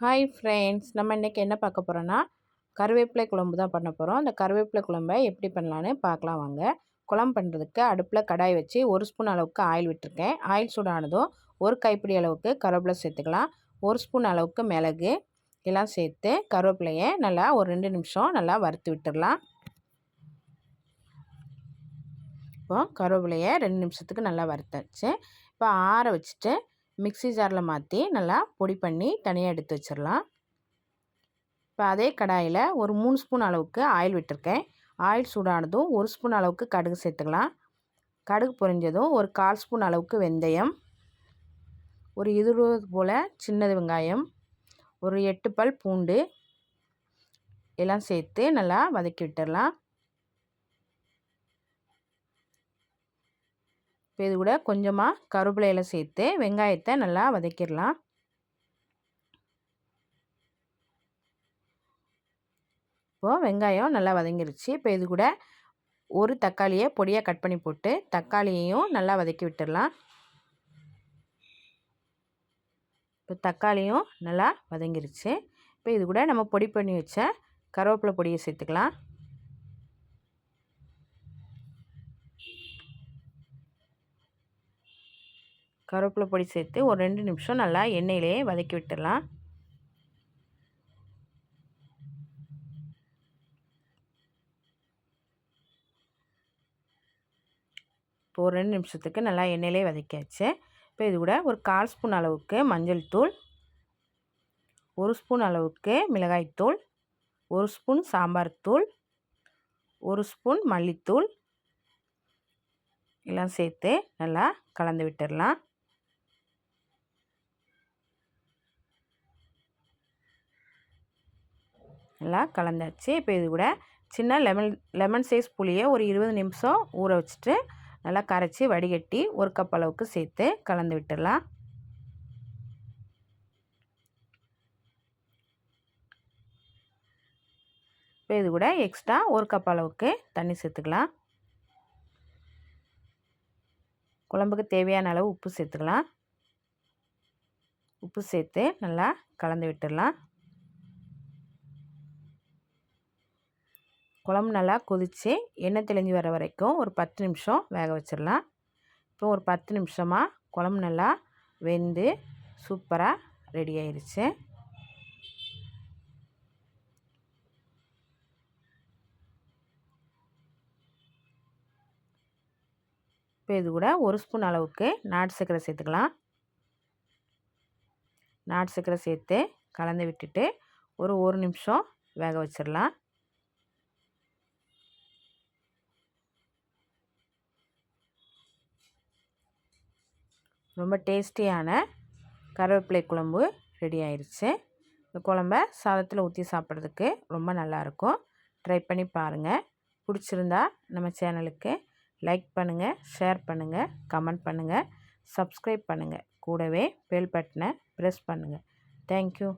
Hi friends நம்ம இன்றைக்கி என்ன பார்க்க போகிறோன்னா கருவேப்பிலை குழம்பு தான் பண்ண போகிறோம் அந்த கருவேப்பிலை குழம்பை எப்படி பண்ணலான்னு பார்க்கலாம் வாங்க. குழம்பு பண்ணுறதுக்கு அடுப்பில் கடாய் வச்சு ஒரு ஸ்பூன் அளவுக்கு ஆயில் விட்டுருக்கேன். ஆயில் சூடானதும் ஒரு கைப்பிடி அளவுக்கு கருவேப்பிலை சேர்த்துக்கலாம். ஒரு ஸ்பூன் அளவுக்கு மிளகு எல்லாம் சேர்த்து கருவேப்பிலையை நல்லா ஒரு ரெண்டு நிமிஷம் நல்லா வறுத்து விட்டுடலாம் இப்போ கருவேப்பிலையை ரெண்டு நிமிஷத்துக்கு நல்லா வறுத்தாச்சு. இப்போ ஆற வச்சுட்டு மிக்சி ஜாரில் மாற்றி நல்லா பொடி பண்ணி தனியாக எடுத்து வச்சிடலாம் இப்போ அதே கடாயில் ஒரு மூணு ஸ்பூன் அளவுக்கு ஆயில் விட்டுருக்கேன். ஆயில் சூடானதும் ஒரு ஸ்பூன் அளவுக்கு கடுகு சேர்த்துக்கலாம். கடுகு பொரிஞ்சதும் ஒரு கால் ஸ்பூன் அளவுக்கு வெந்தயம். ஒரு இருபது போல் சின்னது வெங்காயம். ஒரு எட்டு பல் பூண்டு. எல்லாம் சேர்த்து நல்லா வதக்கி விட்டுடலாம் இப்போ இது கூட கொஞ்சமாக கருவேப்பிலையில் சேர்த்து வெங்காயத்தை நல்லா வதக்கிடலாம். இப்போது வெங்காயம் நல்லா வதங்கிருச்சு. இப்போ இது கூட ஒரு தக்காளியை பொடியாக கட் பண்ணி போட்டு தக்காளியையும் நல்லா வதக்கி விட்டுடலாம். இப்போ தக்காளியும் நல்லா வதங்கிருச்சு. இப்போ இது கூட நம்ம பொடி பண்ணி வச்ச கருவேப்பிலை பொடியை சேர்த்துக்கலாம். கருவேப்பிலை பொடி சேர்த்து ஒரு ரெண்டு நிமிஷம் நல்லா எண்ணெயிலே வதக்கி விட்டுடலாம். இப்போ ஒரு ரெண்டு நிமிஷத்துக்கு நல்லா எண்ணெயிலே வதக்கியாச்சு. இப்போ இது கூட ஒரு கால் ஸ்பூன் அளவுக்கு மஞ்சள் தூள் ஒரு ஸ்பூன் அளவுக்கு மிளகாய்த்தூள் ஒரு ஸ்பூன் சாம்பார் தூள் ஒரு ஸ்பூன் மல்லித்தூள் எல்லாம் சேர்த்து நல்லா கலந்து விட்டுடலாம். நல்லா கலந்தாச்சு. இப்போ இது கூட சின்ன லெமன் லெமன் சைஸ் புளியை ஒரு இருபது நிமிஷம் ஊற வச்சுட்டு நல்லா கரைச்சி வடிகட்டி ஒரு கப் அளவுக்கு சேர்த்து கலந்து விட்டுடலாம். இப்போ இது கூட எக்ஸ்ட்ரா ஒரு கப் அளவுக்கு தண்ணி சேர்த்துக்கலாம். குழம்புக்கு தேவையான அளவு உப்பு சேர்த்துக்கலாம். உப்பு சேர்த்து நல்லா கலந்து விட்டுடலாம். குழம்பு நல்லா கொதித்து எண்ணெய் தெளிஞ்சு வர வரைக்கும் ஒரு பத்து நிமிஷம் வேக வச்சிடலாம். இப்போ ஒரு பத்து நிமிஷமாக குழம்பு நல்லா வெந்து சூப்பராக ரெடி ஆயிடுச்சு இப்போ இது கூட ஒரு ஸ்பூன் அளவுக்கு நாட்டு சர்க்கரை சேர்த்துக்கலாம். நாட்டு சர்க்கரை சேர்த்து கலந்து விட்டுட்டு ஒரு ஒரு நிமிஷம் வேக வச்சிடலாம். ரொம்ப டேஸ்டியான கருவேப்பிலை குழம்பு ரெடி ஆயிடுச்சு இந்த குழம்ப சாதத்தில் ஊற்றி சாப்பிட்றதுக்கு ரொம்ப நல்லாயிருக்கும். ட்ரை பண்ணி பாருங்கள் பிடிச்சிருந்தா நம்ம சேனலுக்கு லைக் பண்ணுங்கள் ஷேர் பண்ணுங்கள் கமெண்ட் பண்ணுங்கள் சப்ஸ்கிரைப் பண்ணுங்கள் கூடவே பெல் பட்டனை ப்ரெஸ் பண்ணுங்கள் தேங்க்யூ